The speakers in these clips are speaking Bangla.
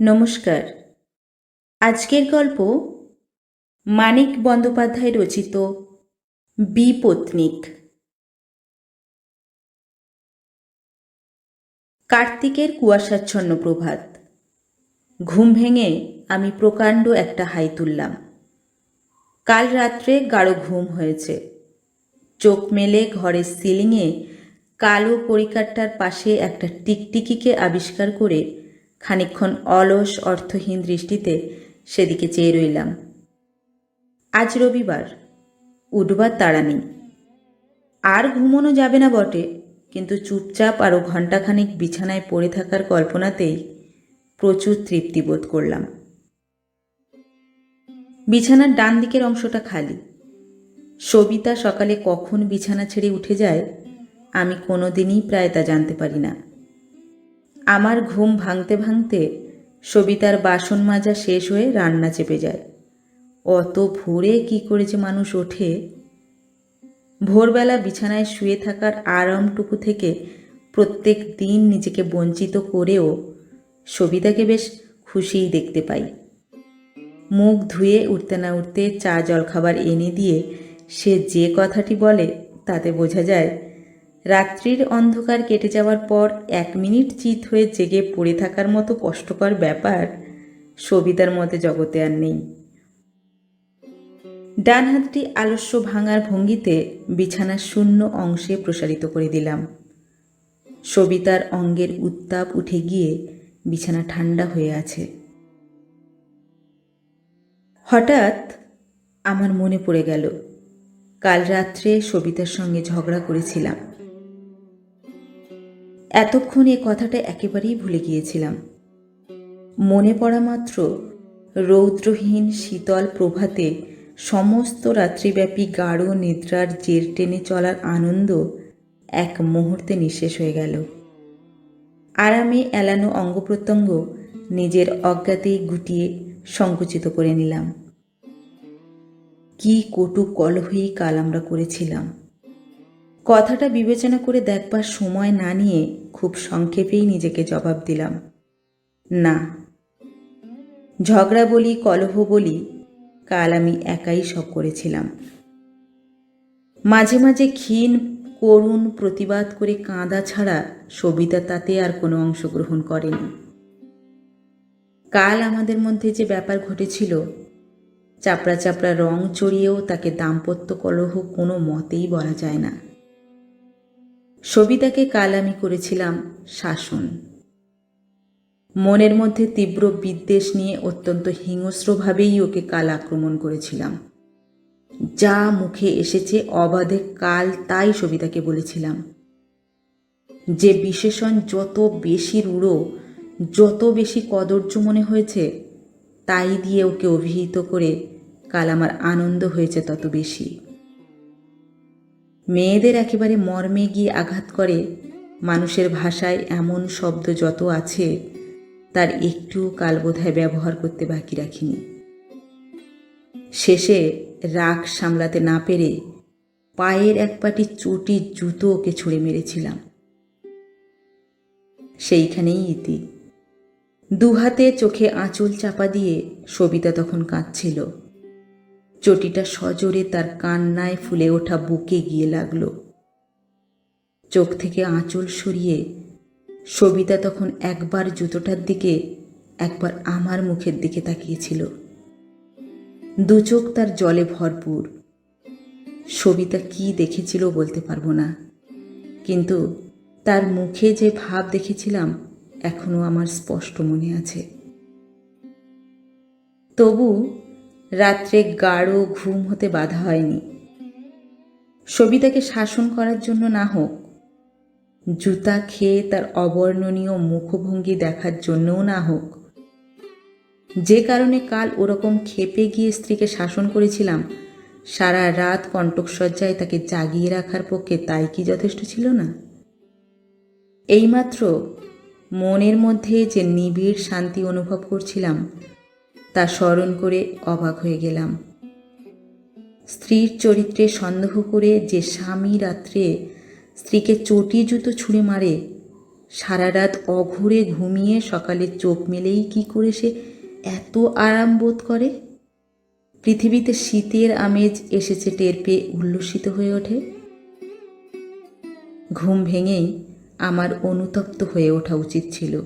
নমস্কার। আজকের গল্প মানিক বন্দ্যোপাধ্যায় রচিত বিপত্নিক কার্তিকের কুয়াশাচ্ছন্ন প্রভাত। ঘুম ভেঙে আমি প্রকাণ্ড একটা হাই তুললাম। কাল রাত্রে গাঢ় ঘুম হয়েছে। চোখ মেলে ঘরের সিলিংয়ে কালো পরিকারটার পাশে একটা টিকটিকিকে আবিষ্কার করে খানিকক্ষণ অলস, অর্থহীন দৃষ্টিতে সেদিকে চেয়ে রইলাম। আজ রবিবার, উঠবার তাড়া নেই। আর ঘুমোনো যাবে না বটে, কিন্তু চুপচাপ আরও ঘণ্টাখানিক বিছানায় পড়ে থাকার কল্পনাতেই প্রচুর তৃপ্তি বোধ করলাম। বিছানার ডান দিকের অংশটা খালি। সবিতা সকালে কখন বিছানা ছেড়ে উঠে যায়, আমি কোনোদিনই প্রায় তা জানতে পারি না। আমার ঘুম ভাঙতে ভাঙতে সবিতার বাসন মাজা শেষ হয়ে রান্না চেপে যায়। অত ভোরে কি করে যে মানুষ ওঠে? ভোরবেলা বিছানায় শুয়ে থাকার আরামটুকু থেকে প্রত্যেক দিন নিজেকে বঞ্চিত করেও সবিতাকে বেশ খুশিই দেখতে পাই। মুখ ধুয়ে উঠতে না উঠতে চা জলখাবার এনে দিয়ে সে যে কথাটি বলে তাতে বোঝা যায় রাত্রির অন্ধকার কেটে যাওয়ার পর এক মিনিট চিত হয়ে জেগে পড়ে থাকার মতো কষ্টকর ব্যাপার সবিতার মতে জগতে আর নেই। ডান হাতটি আলস্য ভাঙার ভঙ্গিতে বিছানার শূন্য অংশে প্রসারিত করে দিলাম। সবিতার অঙ্গের উত্তাপ উঠে গিয়ে বিছানা ঠান্ডা হয়ে আছে। হঠাৎ আমার মনে পড়ে গেল, কাল রাত্রে সবিতার সঙ্গে ঝগড়া করেছিলাম। এতক্ষণ এ কথাটা একেবারেই ভুলে গিয়েছিলাম। মনে পড়া মাত্র রৌদ্রহীন শীতল প্রভাতে সমস্ত রাত্রিব্যাপী গাঢ় নিদ্রার জের টেনে চলার আনন্দ এক মুহূর্তে নিঃশেষ হয়ে গেল। আরামে এলানো অঙ্গ প্রত্যঙ্গ নিজের অজ্ঞাতেই গুটিয়ে সংকুচিত করে নিলাম। কি কটু কলহই কাল আমরা করেছিলাম। কথাটা বিবেচনা করে দেখবার সময় না নিয়ে খুব সংক্ষেপেই নিজেকে জবাব দিলাম, না। ঝগড়া বলি, কলহ বলি, কাল আমি একাই সব করেছিলাম। মাঝে মাঝে ক্ষীণ, করুণ প্রতিবাদ করে কাঁদা ছাড়া সবিতা তাতে আর কোনো অংশগ্রহণ করেনি। কাল আমাদের মধ্যে যে ব্যাপার ঘটেছিল, চাপড়া চাপড়া রং চড়িয়েও তাকে দাম্পত্য কলহ কোনো মতেই বলা যায় না। সবিতাকে কাল আমি করেছিলাম শাসন। মনের মধ্যে তীব্র বিদ্বেষ নিয়ে অত্যন্ত হিংস্রভাবেই ওকে কাল আক্রমণ করেছিলাম। যা মুখে এসেছে অবাধে কাল তাই সবিতাকে বলেছিলাম। যে বিশেষণ যত বেশি রূঢ়, যত বেশি কদর্য মনে হয়েছে, তাই দিয়ে ওকে অভিহিত করে কাল আমার আনন্দ হয়েছে তত বেশি। মেয়েদের একেবারে মর্মে গিয়ে আঘাত করে, মানুষের ভাষায় এমন শব্দ যত আছে, তার একটুও কাল বোধহয় ব্যবহার করতে বাকি রাখিনি। শেষে রাগ সামলাতে না পেরে পায়ের এক পাটি চটির জুতো ওকে ছুঁড়ে মেরেছিলাম। সেইখানেই ইতি। দুহাতে চোখে আঁচল চাপা দিয়ে সবিতা তখন কাঁদছিল। চটিটা সজোরে তার কান্নায় ফুলে ওঠা বুকে গিয়ে লাগল। চোখ থেকে আঁচল সরিয়ে সবিতা তখন একবার জুতোটার দিকে, একবার আমার মুখের দিকে তাকিয়েছিল। দু চোখ তার জলে ভরপুর। সবিতা কি দেখেছিল বলতে পারব না। কিন্তু তার মুখে যে ভাব দেখেছিলাম, এখনও আমার স্পষ্ট মনে আছে। তবু রাত্রে গাঢ় ঘুম হতে বাধা হয়নি। সবিতাকে শাসন করার জন্য না হোক, জুতা খেয়ে তার অবর্ণনীয় মুখভঙ্গি দেখার জন্যও না হোক, যে কারণে কাল ওরকম খেপে গিয়ে স্ত্রীকে শাসন করেছিলাম, সারা রাত কণ্টকসজ্জায় তাকে জাগিয়ে রাখার পক্ষে তাই কি যথেষ্ট ছিল না? এইমাত্র মনের মধ্যে যে নিবিড় শান্তি অনুভব করছিলাম তা স্মরণ করে অবাক হয়ে গেলাম। স্ত্রীর চরিত্রে সন্দেহ করে যে স্বামী রাত্রে স্ত্রীকে চটি জুতো ছুঁড়ে মারে, সারা রাত অঘুরে ঘুমিয়ে সকালে চোখ মেলেই কি করে সে এত আরাম বোধ করে? পৃথিবীতে শীতের আমেজ এসেছে টের পেয়ে উল্লসিত হয়ে ওঠে। ঘুম ভেঙেই আমার অনুতপ্ত হয়ে ওঠা উচিত ছিল।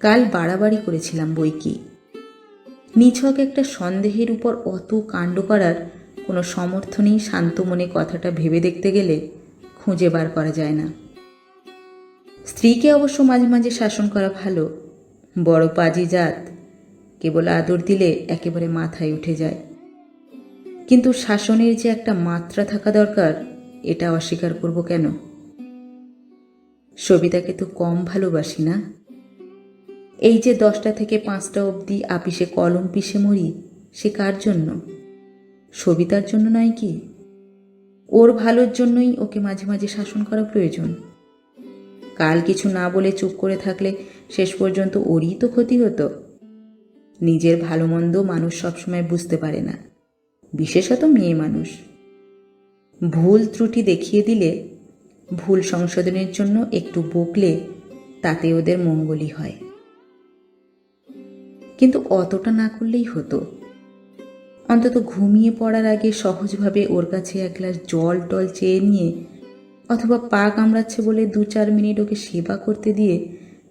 কাল বাড়াবাড়ি করেছিলাম বই কি নিছক একটা সন্দেহের উপর অত কাণ্ড করার কোনো সমর্থনেই শান্ত মনে কথাটা ভেবে দেখতে গেলে খুঁজে বার করা যায় না। স্ত্রীকে অবশ্য মাঝে মাঝে শাসন করা ভালো। বড় পাজি জাত, কেবল আদর দিলে একেবারে মাথায় উঠে যায়। কিন্তু শাসনের যে একটা মাত্রা থাকা দরকার, এটা অস্বীকার করব কেন? সবিতাকে তো কম ভালোবাসি না। এই যে দশটা থেকে পাঁচটা অবধি আপিসে কলম পিষে মরি, সে কার জন্য? সবিতার জন্য নয় কি? ওর ভালোর জন্যই ওকে মাঝে মাঝে শাসন করা প্রয়োজন। কাল কিছু না বলে চুপ করে থাকলে শেষ পর্যন্ত ওরই তো ক্ষতি হতো। নিজের ভালো মন্দ মানুষ সবসময় বুঝতে পারে না। বিশেষত মেয়ে মানুষ। ভুল ত্রুটি দেখিয়ে দিলে, ভুল সংশোধনের জন্য একটু বকলে তাতে ওদের মঙ্গলই হয়। কিন্তু অতটা না করলেই হতো। অন্তত ঘুমিয়ে পড়ার আগে সহজভাবে ওর কাছে এক গ্লাস জল টল চেয়ে নিয়ে অথবা পা কামড়াচ্ছে বলে দু চার মিনিট ওকে সেবা করতে দিয়ে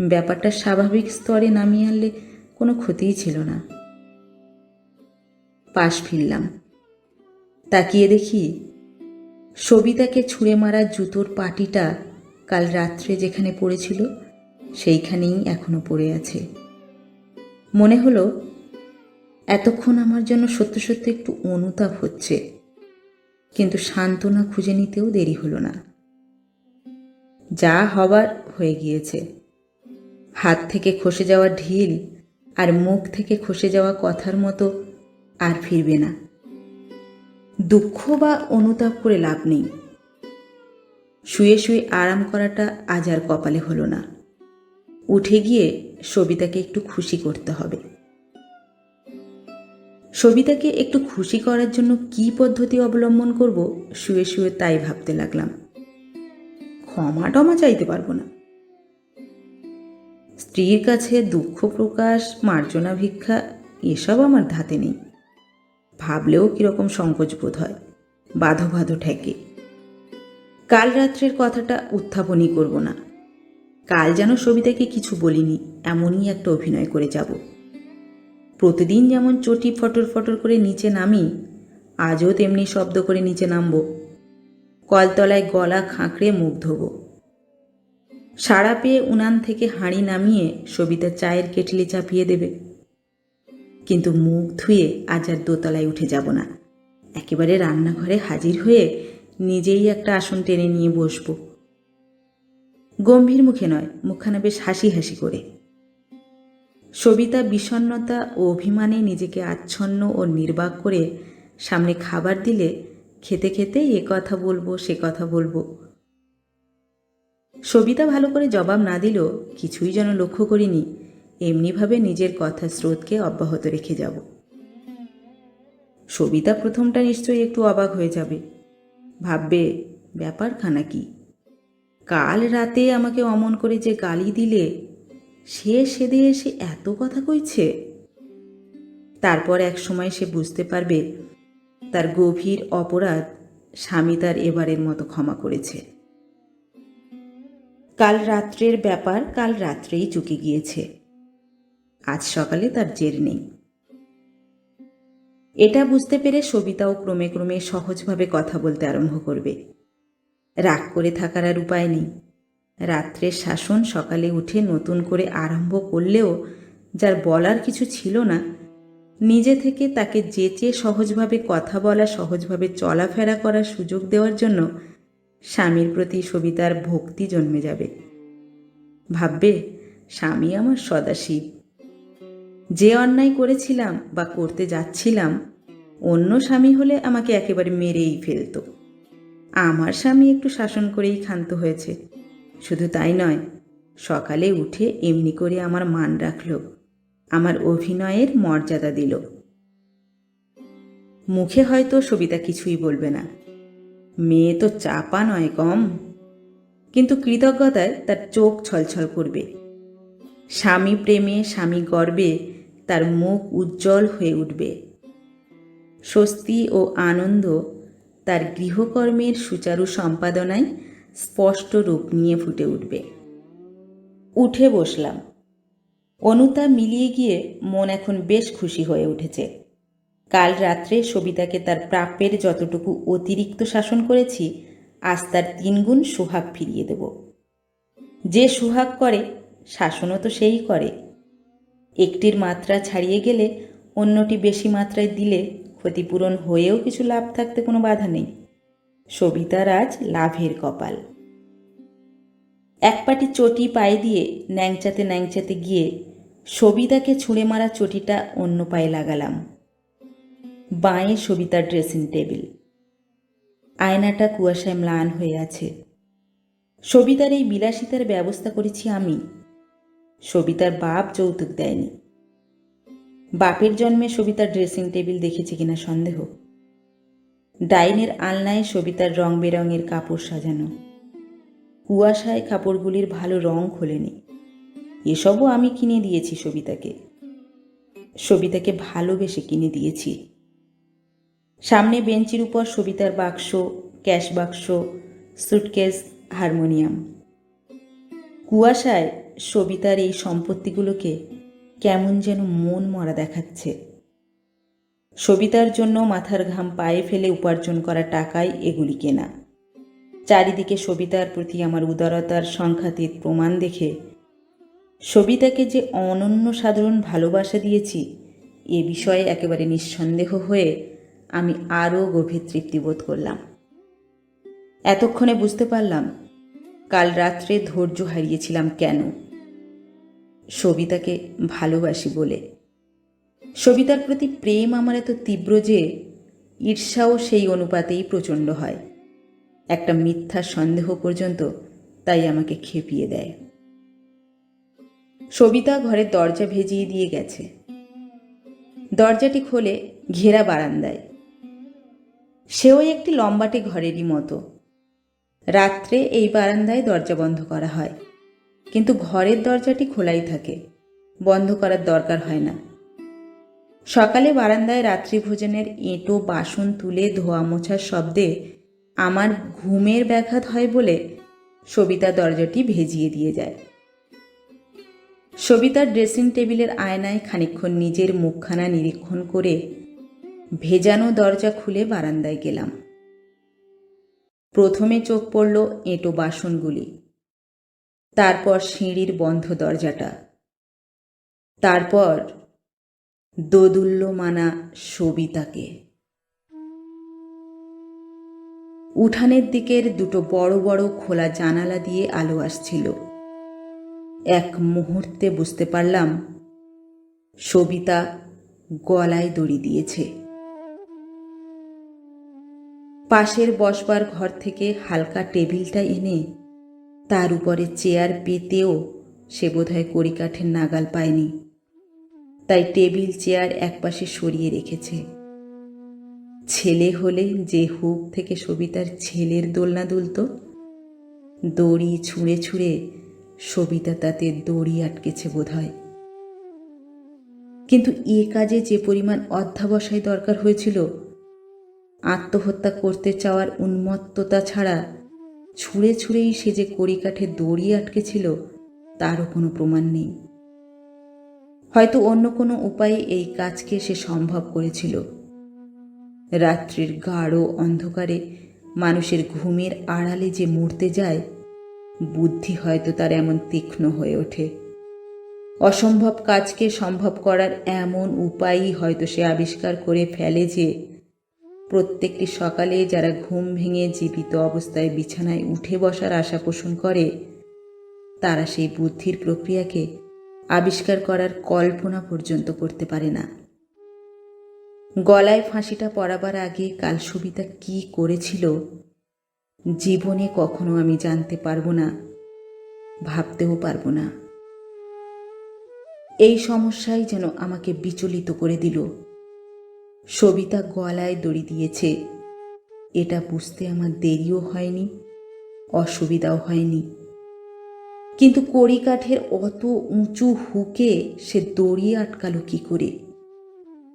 ব্যাপারটা স্বাভাবিক স্তরে নামিয়ে আনলে কোনো ক্ষতিই ছিল না। পাশ ফিরলাম। তাকিয়ে দেখি সবিতাকে ছুঁড়ে মারা জুতোর পাটিটা কাল রাত্রে যেখানে পড়েছিল সেইখানেই এখনও পড়ে আছে। মনে হলো, এতক্ষণ আমার জন্য সত্য সত্য একটু অনুতাপ হচ্ছে, কিন্তু সান্ত্বনা খুঁজে নিতেও দেরি হলো না। যা হবার হয়ে গিয়েছে। হাত থেকে খসে যাওয়া ঢিল আর মুখ থেকে খসে যাওয়া কথার মতো আর ফিরবে না। দুঃখ বা অনুতাপ করে লাভ নেই। শুয়ে শুয়ে আরাম করাটা আজ আর কপালে হলো না। উঠে গিয়ে সবিতাকে একটু খুশি করতে হবে। সবিতাকে একটু খুশি করার জন্য কি পদ্ধতি অবলম্বন করব, শুয়ে শুয়ে তাই ভাবতে লাগলাম। ক্ষমা টমা চাইতে পারব না। স্ত্রীর কাছে দুঃখ প্রকাশ, মার্জনা ভিক্ষা, এসব আমার ধাতে নেই। ভাবলেও কীরকম সংকোচ বোধ হয়, বাধো বাধো ঠেকে। কাল রাত্রের কথাটা উত্থাপনই করব না। কাল যেন সবিতাকে কিছু বলিনি, এমনই একটা অভিনয় করে যাব। প্রতিদিন যেমন চটি ফটর ফটর করে নিচে নামি, আজও তেমনি শব্দ করে নিচে নামব। কলতলায় গলা খাঁকড়ে মুখ ধোব। সাড়া পেয়ে উনান থেকে হাঁড়ি নামিয়ে সবিতা চায়ের কেটলি চাপিয়ে দেবে। কিন্তু মুখ ধুয়ে আজ আর দোতলায় উঠে যাব না। একেবারে রান্নাঘরে হাজির হয়ে নিজেই একটা আসন টেনে নিয়ে বসবো। গম্ভীর মুখে নয়, মুখখানা বেশ হাসি হাসি করে। সবিতা বিষণ্নতা ও অভিমানে নিজেকে আচ্ছন্ন ও নির্বাক করে সামনে খাবার দিলে, খেতে খেতে এ কথা বলব, সে কথা বলব। সবিতা ভালো করে জবাব না দিলেও কিছুই যেন লক্ষ্য করিনি, এমনিভাবে নিজের কথা স্রোতকে অব্যাহত রেখে যাব। সবিতা প্রথমটা নিশ্চয়ই একটু অবাক হয়ে যাবে। ভাববে, ব্যাপারখানা কি? কাল রাতে আমাকে অমন করে যে গালি দিলে, সে সেদে এসে এত কথা কইছে। তারপর এক সময় সে বুঝতে পারবে, তার গভীর অপরাধ স্বামী তার এবারের মতো ক্ষমা করেছে। কাল রাত্রের ব্যাপার কাল রাত্রেই চুকে গিয়েছে। আজ সকালে তার জের নেই। এটা বুঝতে পেরে সবিতাও ক্রমে ক্রমে সহজভাবে কথা বলতে আরম্ভ করবে। রাগ করে থাকার আর উপায় নেই। রাত্রের শাসন সকালে উঠে নতুন করে আরম্ভ করলেও যার বলার কিছু ছিল না, নিজে থেকে তাকে যেচে সহজভাবে কথা বলা, সহজভাবে চলাফেরা করার সুযোগ দেওয়ার জন্য স্বামীর প্রতি সবিতার ভক্তি জন্মে যাবে। ভাববে, স্বামী আমার সদাশিব। যে অন্যায় করেছিলাম বা করতে যাচ্ছিলাম, অন্য স্বামী হলে আমাকে একেবারে মেরেই ফেলতো। আমার স্বামী একটু শাসন করেই ক্ষান্ত হয়েছে। শুধু তাই নয়, সকালে উঠে এমনি করে আমার মান রাখল, আমার অভিনয়ের মর্যাদা দিল। মুখে হয়তো সবিতা কিছুই বলবে না। মেয়ে তো চাপা নয় কম, কিন্তু কৃতজ্ঞতায় তার চোখ ছলছল করবে। স্বামী প্রেমে, স্বামী গর্বে তার মুখ উজ্জ্বল হয়ে উঠবে। স্বস্তি ও আনন্দ তার গৃহকর্মের সুচারু সম্পাদনায় স্পষ্ট রূপ নিয়ে ফুটে উঠবে। উঠে বসলাম। অনুতা মিলিয়ে গিয়ে মন এখন বেশ খুশি হয়ে উঠেছে। কাল রাত্রে সবিতাকে তার প্রাপ্যের যতটুকু অতিরিক্ত শাসন করেছি, আজ তার তিনগুণ সোহাগ ফিরিয়ে দেব। যে সোহাগ করে, শাসনও তো সেই করে। একটির মাত্রা ছাড়িয়ে গেলে অন্যটি বেশি মাত্রায় দিলে ক্ষতিপূরণ হয়েও কিছু লাভ থাকতে কোনো বাধা নেই। সবিতার আজ লাভের কপাল। এক পাটি চটি পায়ে দিয়ে ন্যাংচাতে ন্যাংচাতে গিয়ে সবিতাকে ছুঁড়ে মারা চটিটা অন্য পায়ে লাগালাম। বাঁয়ে সবিতার ড্রেসিং টেবিল। আয়নাটা কুয়াশায় ম্লান হয়ে আছে। সবিতার এই বিলাসিতার ব্যবস্থা করেছি আমি। সবিতার বাপ যৌতুক দেয়নি। বাপের জন্মে সবিতার ড্রেসিং টেবিল দেখেছে কিনা সন্দেহ। ডাইনের আলনায় সবিতার রং বেরঙের কাপড় সাজানো। কুয়াশায় কাপড়গুলির ভালো রং খোলেনি। এসবও আমি কিনে দিয়েছি সবিতাকে। সবিতাকে ভালোবেসে কিনে দিয়েছি। সামনে বেঞ্চির উপর সবিতার বাক্স, ক্যাশ বাক্স সুটকেস হারমোনিয়াম। কুয়াশায় সবিতার এই সম্পত্তিগুলোকে কেমন যেন মন মরা দেখাচ্ছে। সবিতার জন্য মাথার ঘাম পায়ে ফেলে উপার্জন করা টাকায় এগুলি কেনা। চারিদিকে সবিতার প্রতি আমার উদারতার সংখ্যাতীত প্রমাণ দেখে সবিতাকে যে অনন্য সাধারণ ভালোবাসা দিয়েছি, এ বিষয়ে একেবারে নিঃসন্দেহ হয়ে আমি আরও গভীর তৃপ্তি বোধ করলাম। এতক্ষণে বুঝতে পারলাম, কাল রাত্রে ধৈর্য হারিয়েছিলাম কেন? সবিতাকে ভালোবাসি বলে। সবিতার প্রতি প্রেম আমার এত তীব্র যে ঈর্ষাও সেই অনুপাতেই প্রচণ্ড হয়। একটা মিথ্যা সন্দেহ পর্যন্ত তাই আমাকে খেপিয়ে দেয়। সবিতা ঘরের দরজা ভেজিয়ে দিয়ে গেছে। দরজাটি খোলে ঘেরা বারান্দায়। সেও একটি লম্বাটে ঘরেরই মতো। রাত্রে এই বারান্দায় দরজা বন্ধ করা হয়। কিন্তু ঘরের দরজাটি খোলাই থাকে। বন্ধ করার দরকার হয় না। সকালে বারান্দায় রাত্রিভোজনের এঁটো বাসন তুলে ধোয়া মোছার শব্দে আমার ঘুমের ব্যাঘাত হয় বলে সবিতা দরজাটি ভেজিয়ে দিয়ে যায়। সবিতার ড্রেসিং টেবিলের আয়নায় খানিকক্ষণ নিজের মুখখানা নিরীক্ষণ করে ভেজানো দরজা খুলে বারান্দায় গেলাম। প্রথমে চোখ পড়ল এঁটো বাসনগুলি। তারপর সিঁড়ির বন্ধ দরজাটা। তারপর দোদুল্যমানা সবিতাকে। উঠানের দিকের দুটো বড় বড় খোলা জানালা দিয়ে আলো আসছিল। এক মুহূর্তে বুঝতে পারলাম, সবিতা গলায় দড়ি দিয়েছে। পাশের বসবার ঘর থেকে হালকা টেবিলটা এনে তার উপরে চেয়ার পেতেও সে বোধহয় কড়িকাঠের নাগাল পায়নি। তাই টেবিল, চেয়ার একপাশে সরিয়ে রেখেছে। ছেলে হলে যে হুক থেকে সবিতার ছেলের দোলনা দুলত, দড়ি ছুঁড়ে ছুঁড়ে সবিতা তাতে দড়ি আটকেছে বোধহয়। কিন্তু এ কাজে যে পরিমাণ অধ্যাবসায় দরকার হয়েছিল, আত্মহত্যা করতে চাওয়ার উন্মত্ততা ছাড়া ছুঁড়ে ছুঁড়েই সে যে কড়িকাঠে দড়ি আটকেছিল, তারও কোনো প্রমাণ নেই। হয়তো অন্য কোনো উপায়ে এই কাজকে সে সম্ভব করেছিল। রাত্রির গাঢ় অন্ধকারে মানুষের ঘুমের আড়ালে যে মরতে যায়, বুদ্ধি হয়তো তার এমন তীক্ষ্ণ হয়ে ওঠে। অসম্ভব কাজকে সম্ভব করার এমন উপায়ই হয়তো সে আবিষ্কার করে ফেলে যে প্রত্যেকটি সকালে যারা ঘুম ভেঙে জীবিত অবস্থায় বিছানায় উঠে বসার আশা পোষণ করে, তারা সেই বুদ্ধির প্রক্রিয়াকে আবিষ্কার করার কল্পনা পর্যন্ত করতে পারে না। গলায় ফাঁসিটা পরাবার আগে কাল সবিতা কি করেছিল, জীবনে কখনো আমি জানতে পারব না, ভাবতেও পারব না। এই সমস্যাই যেন আমাকে বিচলিত করে দিল। সবিতা গলায় দড়ি দিয়েছে। এটা বুঝতে আমার দেরিও হয়নি, অসুবিধাও হয়নি। কিন্তু কড়িকাঠের অত উঁচু হুকে সে দড়ি আটকালো কি করে?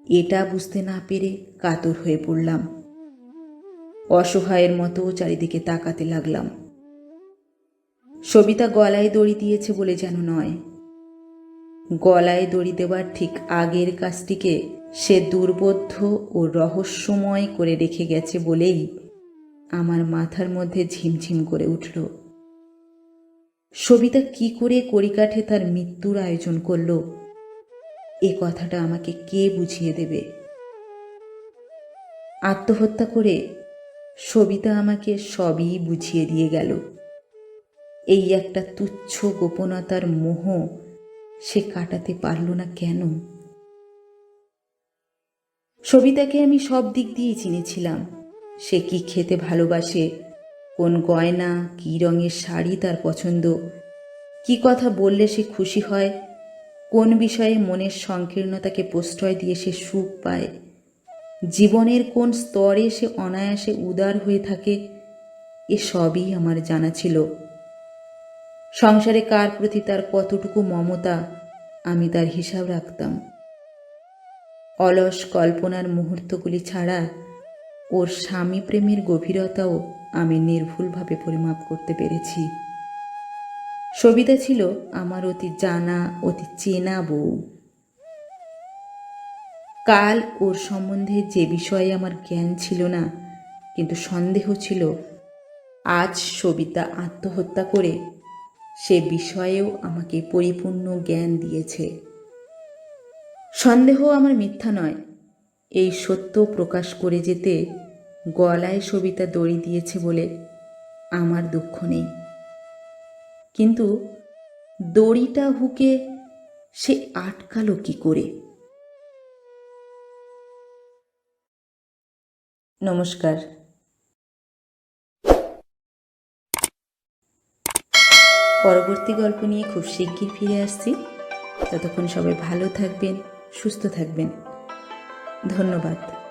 এটা বুঝতে না পেরে কাতর হয়ে পড়লাম। অসহায়ের মতো চারিদিকে তাকাতে লাগলাম। সবিতা গলায় দড়ি দিয়েছে বলে যেন নয়। গলায় দড়ি দেওয়ার ঠিক আগের কাজটিকে সে দুর্বোধ্য ও রহস্যময় করে রেখে গেছে বলেই আমার মাথার মধ্যে ঝিমঝিম করে উঠল। সবিতা কি করে কড়িকাঠে তার মৃত্যুর আয়োজন করল, এ কথাটা আমাকে কে বুঝিয়ে দেবে? আত্মহত্যা করে সবিতা আমাকে সবই বুঝিয়ে দিয়ে গেল। এই একটা তুচ্ছ গোপনতার মোহ সে কাটাতে পারল না কেন? সবিতাকে আমি সব দিক দিয়েই চিনেছিলাম। সে কি খেতে ভালোবাসে? কোন গয়না, কি রঙের শাড়ি তার পছন্দ? কি কথা বললে সে খুশি হয়? কোন বিষয়ে মনের সংকীর্ণতাকে প্রশ্রয় দিয়ে সে সুখ পায়? জীবনের কোন স্তরে সে অনায়াসে উদার হয়ে থাকে? এ সবই আমার জানা ছিল। সংসারে কার প্রতি তার কতটুকু মমতা, আমি তার হিসাব রাখতাম। অলস কল্পনার মুহূর্তগুলি ছাড়া ওর স্বামী প্রেমের গভীরতাও আমি নির্ভুলভাবে পরিমাপ করতে পেরেছি। সবিতা ছিল আমার অতি জানা, অতি চেনা বউ। কাল ওর সম্বন্ধে যে বিষয়ে আমার জ্ঞান ছিল না, কিন্তু সন্দেহ ছিল, আজ সবিতা আত্মহত্যা করে সে বিষয়েও আমাকে পরিপূর্ণ জ্ঞান দিয়েছে। সন্দেহ আমার মিথ্যা নয়। এই সত্য প্রকাশ করে যেতে গলায় সবিতা দড়ি দিয়েছে বলে আমার দুঃখ নেই। কিন্তু দড়িটা হুকে সে আটকালো কি করে? নমস্কার। পরবর্তী গল্প নিয়ে খুব শিগগির ফিরে আসছি। ততক্ষণ সবাই ভালো থাকবেন সুস্থ থাকবেন। ধন্যবাদ।